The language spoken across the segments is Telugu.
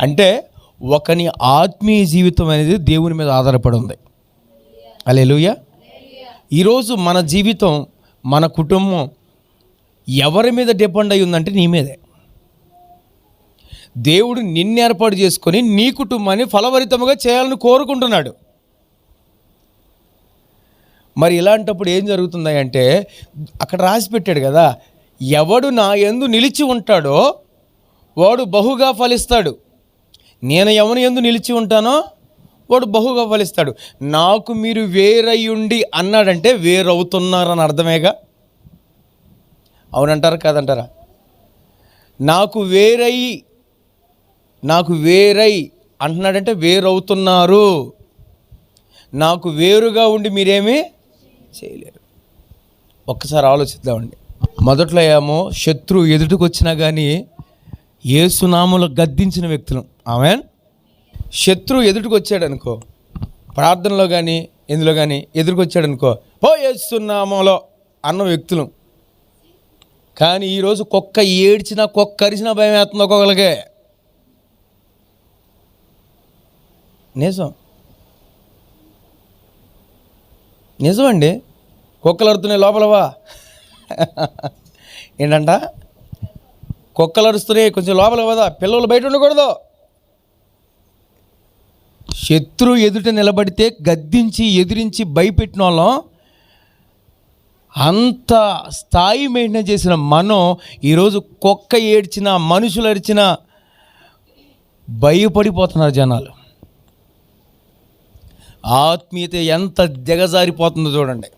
అంటే ఒకని ఆత్మీయ జీవితం అనేది దేవుని మీద ఆధారపడి ఉంది అలే లూయ ఈరోజు మన జీవితం మన కుటుంబం ఎవరి మీద డిపెండ్ అయి ఉందంటే నీ మీదే. దేవుడు నిన్ను ఏర్పాటు చేసుకొని నీ కుటుంబాన్ని ఫలవరితముగా చేయాలని కోరుకుంటున్నాడు. మరి ఇలాంటప్పుడు ఏం జరుగుతుంది అంటే అక్కడ రాసి పెట్టాడు కదా ఎవడు నా ఎందు నిలిచి ఉంటాడో వాడు బహుగా ఫలిస్తాడు. నేను ఎవని ఎందు నిలిచి ఉంటానో వాడు బహుగా ఫలిస్తాడు నాకు మీరు వేరయ్యుండి అన్నాడంటే వేరవుతున్నారని అర్థమేగా? అవునంటారా కాదంటారా? నాకు వేరై నాకు వేరై అంటున్నాడంటే వేరవుతున్నారు. నాకు వేరుగా ఉండి మీరేమీ చేయలేరు. ఒక్కసారి ఆలోచిద్దామండి. మొదట్లో ఏమో శత్రువు ఎదుటికి వచ్చినా కానీ ఏసునాములు గద్దించిన వ్యక్తులు. ఆమె శత్రువు ఎదుటికొచ్చాడు అనుకో ప్రార్థనలో కానీ ఇందులో కానీ ఎదురుకొచ్చాడు అనుకో పో ఏస్తున్నామోలో అన్న వ్యక్తులు. కానీ ఈరోజు కుక్క ఏడ్చినా కుక్క అరిచినా భయం వేస్తుంది ఒక్కొక్కరికే నిజం. నిజమండి. కుక్కలు అరుతున్నాయి లోపలవా ఏంటంట? కుక్కలు అరుస్తున్నాయి కొంచెం లోపల కదా పిల్లలు బయట ఉండకూడదు. శత్రువు ఎదుట నిలబడితే గద్దించి ఎదిరించి భయపెట్టిన వాళ్ళం అంత స్థాయి మెయింటైన్ చేసిన మనం ఈరోజు కుక్క ఏడ్చిన మనుషులు అరిచిన భయపడిపోతున్నారు జనాలు. ఆత్మీయత ఎంత దిగజారిపోతుందో చూడండి.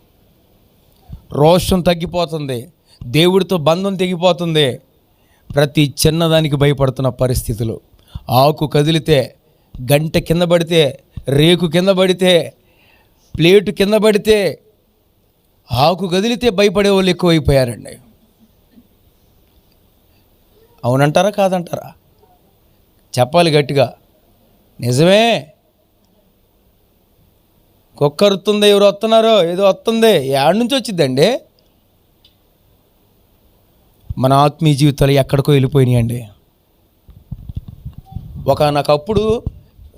రోషం తగ్గిపోతుంది. దేవుడితో బంధం తెగిపోతుంది. ప్రతి చిన్నదానికి భయపడుతున్న పరిస్థితులు. ఆకు కదిలితే గంట కింద పడితే రేకు కింద పడితే ప్లేటు కింద పడితే ఆకు కదిలితే భయపడే వాళ్ళు ఎక్కువైపోయారండి. అవునంటారా కాదంటారా? చెప్పాలి గట్టిగా. నిజమే. కుక్క అరుతుంది ఎవరు వస్తున్నారో ఏదో వస్తుంది. ఏడు నుంచి వచ్చిందండి మన ఆత్మీయ జీవితాలు ఎక్కడికో వెళ్ళిపోయినాయండి. ఒకనకప్పుడు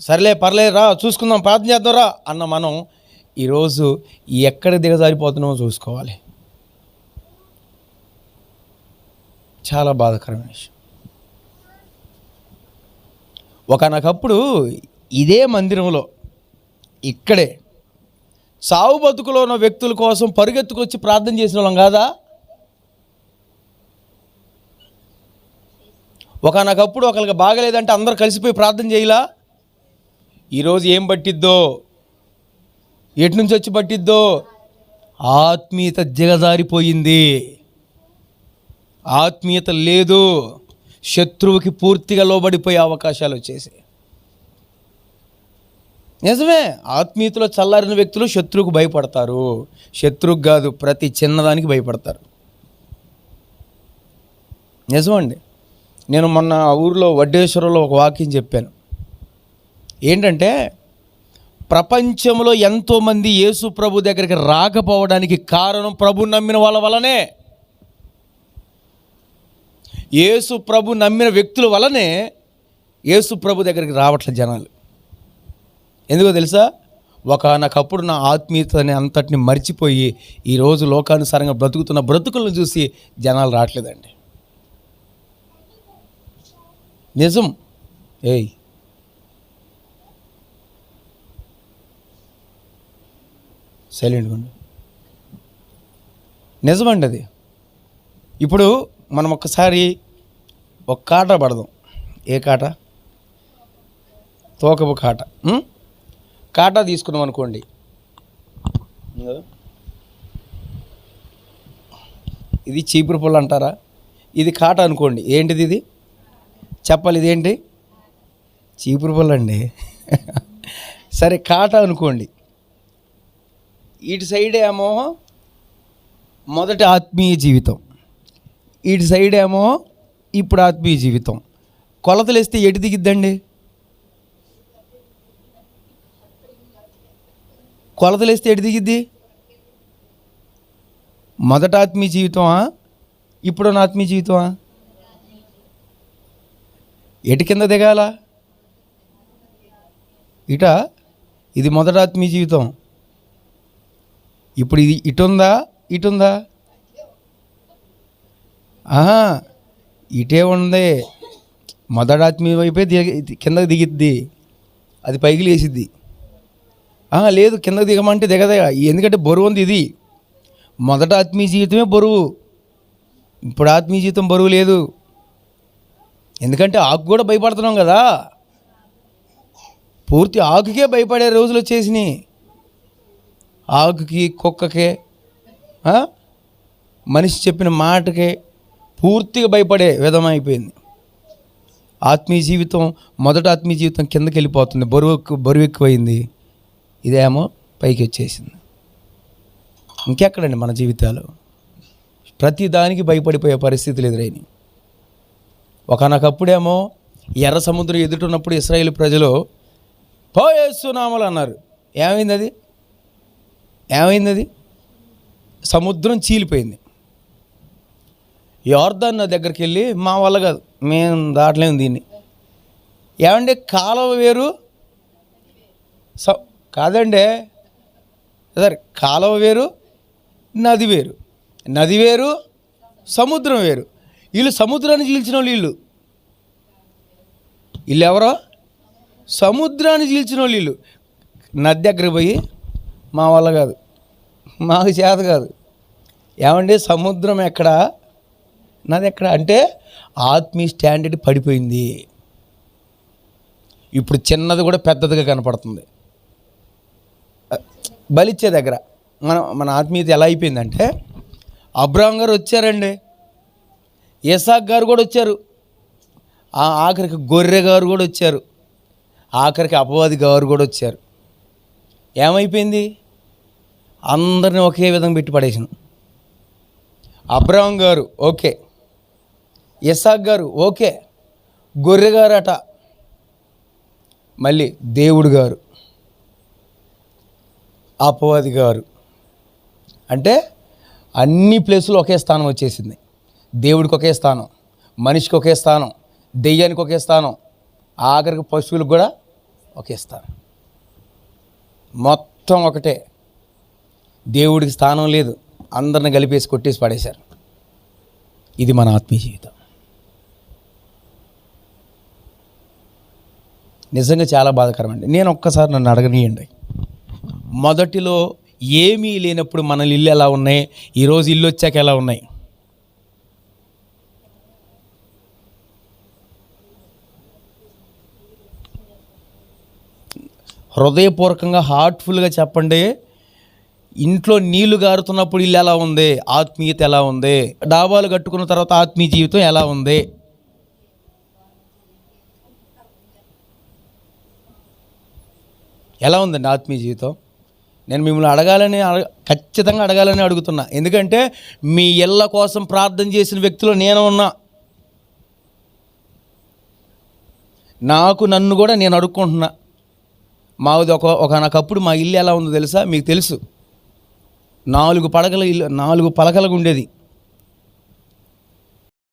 సర్లే పర్లేదు రా చూసుకుందాం ప్రార్థన చేద్దాం రా అన్న మనం ఈరోజు ఎక్కడ దిగజారిపోతున్నామో చూసుకోవాలి. చాలా బాధకరమైన విషయం. ఒకనకప్పుడు ఇదే మందిరంలో ఇక్కడే సావు బతుకులో ఉన్న వ్యక్తుల కోసం పరుగెత్తుకొచ్చి ప్రార్థన చేసిన వాళ్ళం కాదా? ఒకనకప్పుడు ఒకరికి బాగలేదంటే అందరు కలిసిపోయి ప్రార్థన చేయలా? ఈరోజు ఏం పట్టిద్దో? ఎటు నుంచి వచ్చి పట్టిద్దో? ఆత్మీయత దిగజారిపోయింది ఆత్మీయత లేదు. శత్రువుకి పూర్తిగా లోబడిపోయే అవకాశాలు వచ్చేసాయి. నిజమే ఆత్మీయతలో చల్లారిన వ్యక్తులు శత్రువుకు భయపడతారు. శత్రువుకు కాదు ప్రతి చిన్నదానికి భయపడతారు. నిజమండి. నేను మొన్న ఊరిలో వడ్డేశ్వరంలో ఒక వాక్యం చెప్పాను. ఏంటంటే ప్రపంచంలో ఎంతోమంది యేసు ప్రభు దగ్గరికి రాకపోవడానికి కారణం ప్రభు నమ్మిన వాళ్ళ వలనే. యేసు ప్రభు నమ్మిన వ్యక్తుల వలనే యేసు ప్రభు దగ్గరికి రావట్లే జనాలు. ఎందుకో తెలుసా? ఒకనకప్పుడు నా ఆత్మీయతని అంతటిని మర్చిపోయి ఈరోజు లోకానుసారంగా బ్రతుకుతున్న బ్రతుకులను చూసి జనాలు రావట్లేదండి. నిజం. ఏయ్ సైలెంట్గా ఉండు. నిజమండి అది ఇప్పుడు మనం ఒక్కసారి ఒక కాట పడదాం. ఏ కాట? తోకపు కాట. కాటా తీసుకున్నాం అనుకోండి. ఇది చీపురు పుల్ల అంటారా? ఇది కాట అనుకోండి. ఏంటిది ఇది? చెప్పాలి ఇదేంటి? చీపురు పుల్ల అండి. సరే కాట అనుకోండి. ఇటు సైడ్ ఏమో మొదటి ఆత్మీయ జీవితం. ఇటు సైడ్ ఏమో ఇప్పుడు ఆత్మీయ జీవితం. కొలతలు వేస్తే ఎటు దిగిద్దండి? కొలతలు వేస్తే ఎటు దిగిద్ది? మొదట ఆత్మీయ జీవితమా? ఇప్పుడు ఆత్మీయ జీవితమా? ఎటు కింద దిగాల? ఇట? ఇది మొదట ఆత్మీయ జీవితం. ఇప్పుడు ఇది ఇటుందా? ఇటుందా? ఆహా ఇటే ఉంది. మొదట ఆత్మీయ వైపే దిగ కిందకి దిగిద్ది. అది పైకి లేసిద్ది ఆహా, లేదు కిందకి దిగమంటే దిగదే. ఎందుకంటే బరువు ఉంది ఇది. మొదట ఆత్మీయ జీవితమే బరువు. ఇప్పుడు ఆత్మీయ జీవితం బరువు లేదు. ఎందుకంటే ఆకు కూడా భయపడుతున్నాం కదా. పూర్తి ఆకుకే భయపడే రోజులు వచ్చేసినాయి. ఆకుకి కుక్కకే మనిషి చెప్పిన మాటకే పూర్తిగా భయపడే విధమైపోయింది ఆత్మీయ జీవితం మొదట ఆత్మీయ జీవితం కిందకి వెళ్ళిపోతుంది బరువు ఎక్కు- బరువు ఎక్కువైంది. ఇదేమో పైకి వచ్చేసింది. ఇంకెక్కడండి మన జీవితాలు? ప్రతి దానికి భయపడిపోయే పరిస్థితులు ఎదురైనవి ఒకనొకప్పుడేమో ఎర్ర సముద్రం ఎదుటున్నప్పుడు ఇస్రాయేల్ ప్రజలు పోయేస్తున్నామలు అన్నారు. ఏమైంది అది? ఏమైంది అది సముద్రం చీలిపోయింది. యోర్ధన్ దగ్గరికి వెళ్ళి మా వల్ల కాదు మేము దాటలేము దీన్ని. ఏమండి కాలువ వేరు? స కాదండి. సరే కాలువ వేరు నది వేరు. నది వేరు సముద్రం వేరు. వీళ్ళు సముద్రాన్ని చీల్చిన వాళ్ళు వీళ్ళు. వీళ్ళు ఎవరో సముద్రాన్ని చీల్చిన వాళ్ళు వీళ్ళు. నది దగ్గర పోయి మా వల్ల కాదు. మాకు చేత కాదు. ఏమండి? సముద్రం ఎక్కడ? నది ఎక్కడ? అంటే ఆత్మీయ స్టాండర్డ్ పడిపోయింది. ఇప్పుడు చిన్నది కూడా పెద్దదిగా కనపడుతుంది. బలిచ్చే దగ్గర మన మన ఆత్మీయత ఎలా అయిపోయిందంటే అబ్రాహం గారు వచ్చారండి. ఇసాక్ గారు కూడా వచ్చారు. ఆ ఆఖరికి గొర్రె గారు కూడా వచ్చారు. ఆఖరికి అపవాది గారు కూడా వచ్చారు. ఏమైపోయింది? అందరిని ఒకే విధంగా పెట్టి పడేసిన అబ్రాహం గారు ఓకే. ఇసాక్ గారు ఓకే. గొర్రె గారు మళ్ళీ దేవుడు గారు. అపవాది గారు. అంటే అన్ని ప్లేసులు ఒకే స్థానం వచ్చేసింది. దేవుడికి ఒకే స్థానం మనిషికి ఒకే స్థానం దెయ్యానికి ఒకే స్థానం ఆఖరికి పశువులకు కూడా ఒకే స్థానం. మొత్తం ఒకటే. దేవుడికి స్థానం లేదు. అందరిని కలిపేసి కొట్టేసి పడేశారు. ఇది మన ఆత్మీయ జీవితం. నిజంగా చాలా బాధకరమండి. నేను ఒక్కసారి నన్ను అడగనీయండి. మొదటిలో ఏమీ లేనప్పుడు మన ఇల్లు ఎలా ఉన్నాయి? ఈరోజు ఇల్లు వచ్చాక ఎలా ఉన్నాయి? హృదయపూర్వకంగా హార్ట్ఫుల్గా చెప్పండి. ఇంట్లో నీళ్ళు గారుతున్నప్పుడు ఇల్లు ఎలా ఉంది? ఆత్మీయత ఎలా ఉంది? డాబాలు కట్టుకున్న తర్వాత ఆత్మీయ జీవితం ఎలా ఉంది? ఎలా ఉందండి ఆత్మీయ జీవితం? నేను మిమ్మల్ని అడగాలని అడగ ఖచ్చితంగా అడగాలని అడుగుతున్నా. ఎందుకంటే మీ ఇళ్ళ కోసం ప్రార్థన చేసిన వ్యక్తులు నేను ఉన్నా. నాకు నన్ను కూడా నేను అడుక్కుంటున్నా. మాది ఒక ఒకనకప్పుడు మా ఇల్లు ఎలా ఉందో తెలుసా? మీకు తెలుసు. నాలుగు పడకల ఇల్లు నాలుగు పలకలకు ఉండేది